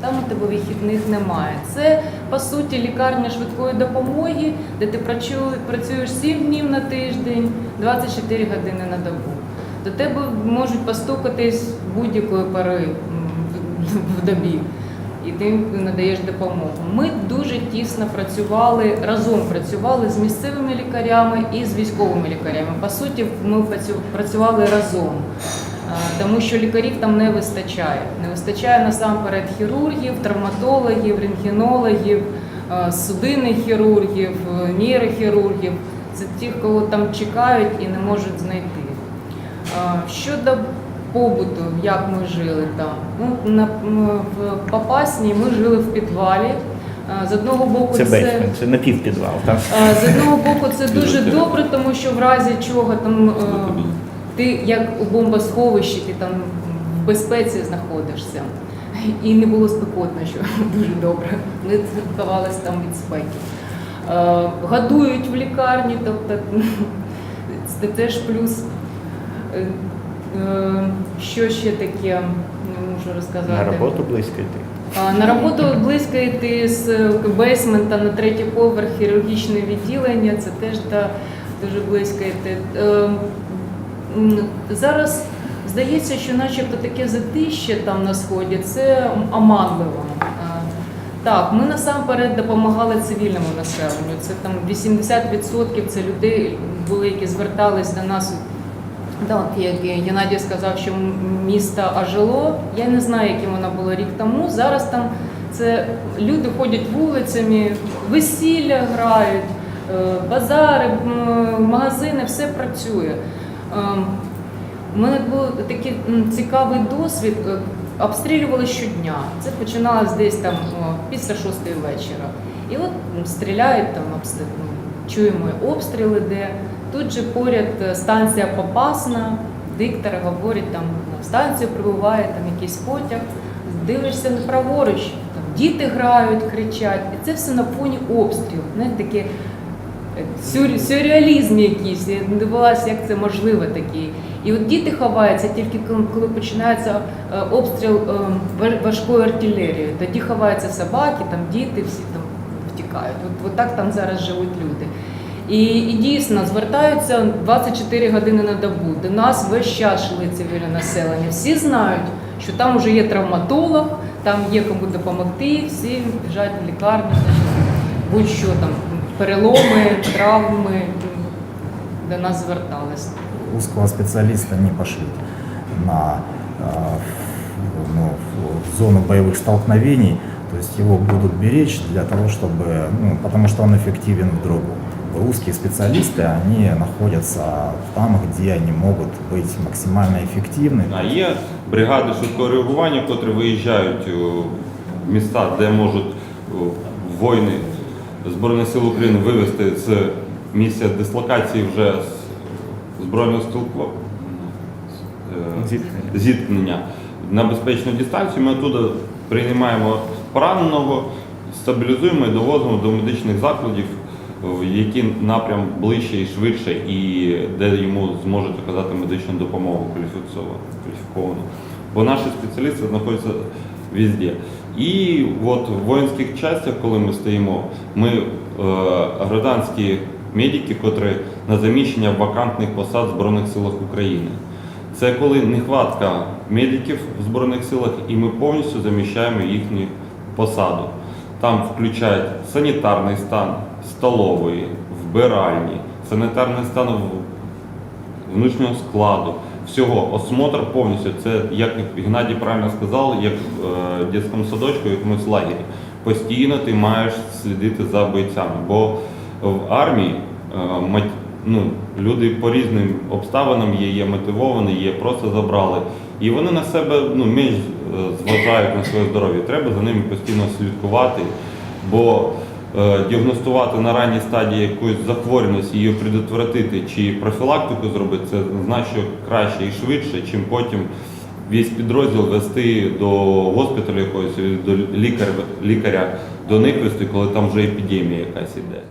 Там у тебе вихідних немає. Це по суті лікарня швидкої допомоги, де ти працю- працюєш 7 днів на тиждень, 24 години на добу. До тебе можуть постукатись будь-якої пори в- добі, і ти надаєш допомогу. Ми дуже тісно працювали разом працювали з місцевими лікарями і з військовими лікарями. По суті, ми працю- працювали разом. А, Тому що лікарів там не вистачає. Не вистачає насамперед хірургів, травматологів, рентгенологів, судинних хірургів, е, нейрохірургів. Це ті, кого там чекають і не можуть знайти. Щодо побуту, як ми жили там. Ну, на, в Попасні ми жили в підвалі. З одного боку, Це бейсмент, це напівпідвал, так? З одного боку, це дуже добре, тому що в разі чого там е, ти як у бомбосховищі, ти там в безпеці знаходишся. І не було спекотно, що дуже добре. Ми ховалися там від спеки. Е, Годують в лікарні, тобто це теж плюс. Е, е, Що ще таке не можу розказати? На роботу близько йти. На роботу близько йти з бейсмента на третій поверх хірургічне відділення, це теж да, дуже близько йти. Зараз здається, що начебто таке затище там на сході, це оманливо. Е, Так, ми насамперед допомагали цивільному населенню. Це там 80% це людей були, які звертались до нас так, як Геннадій сказав, що місто ожило. Я не знаю, яким воно було рік тому. Зараз там це люди ходять вулицями, весілля грають, е, базари, магазини, все працює. Ем, У мене був такий цікавий досвід. Е, Обстрілювали щодня. Це починалось десь там після шостої вечора. І от стріляють там ну, чуємо обстріли, де тут же поряд е, станція Попасна, диктори говорять, там на станцію прибуває там якийсь потяг, дивишся праворуч, там діти грають, кричать, і це все на фоні обстрілу. Знаєте, таке сюр- сюрреалізм якийсь. Я не дивилася, як це можливо такий. І от діти ховаються тільки коли- починається е, обстріл е, важ- важкою артилерією. Тоді ховаються собаки, там діти, всі там втікають. От, от так там зараз живуть люди. І, і дійсно звертаються 24 години на добу. До нас весь час йшли цивільне населення. Всі знають, що там вже є травматолог, там є кому допомогти, всі біжать в лікарню, будь-що там, переломи, травми до нас звертались. узкого специалиста не пошли на э, ну, в зону боевых столкновений, то есть его будут беречь для того, чтобы, ну, потому что он эффективен в другу. Узкие специалисты, они находятся там, где они могут быть максимально эффективны. А є бригади швидкого реагування, котрі виїжджають о, в міста, де можуть о, воїни Збройних сил України вивезти з місця дислокації вже збройного спілку е, Зіткнення. на безпечну дистанцію. Ми туди приймаємо пораненого, стабілізуємо і довозимо до медичних закладів, в які напрям ближче і швидше, і де йому зможуть оказати медичну допомогу кваліфіковану. Бо наші спеціалісти знаходяться везде. І от в воїнських частях, коли ми стоїмо, ми е, гражданські медики, котрі на заміщення вакантних посад в Збройних силах України. Це коли нехватка медиків в Збройних силах, і ми повністю заміщаємо їхню посаду. Там включають санітарний стан, столової, вбиральні, санітарний стан внутрішнього складу. Всього осмотр повністю. Це як Геннадій правильно сказав, як в е, дитячому садочку, як ми в лагері. Постійно ти маєш слідити за бойцями, бо в армії е, ну, люди по різним обставинам є, є мотивовані, є просто забрали. І вони на себе ну, менш е, зважають на своє здоров'я. Треба за ними постійно слідкувати, бо діагностувати на ранній стадії якусь захворюваність, її предотвратити чи профілактику зробити, це значно краще і швидше, чим потім весь підрозділ вести до госпіталю якогось, до лікаря, лікаря до них вести, коли там вже епідемія якась іде.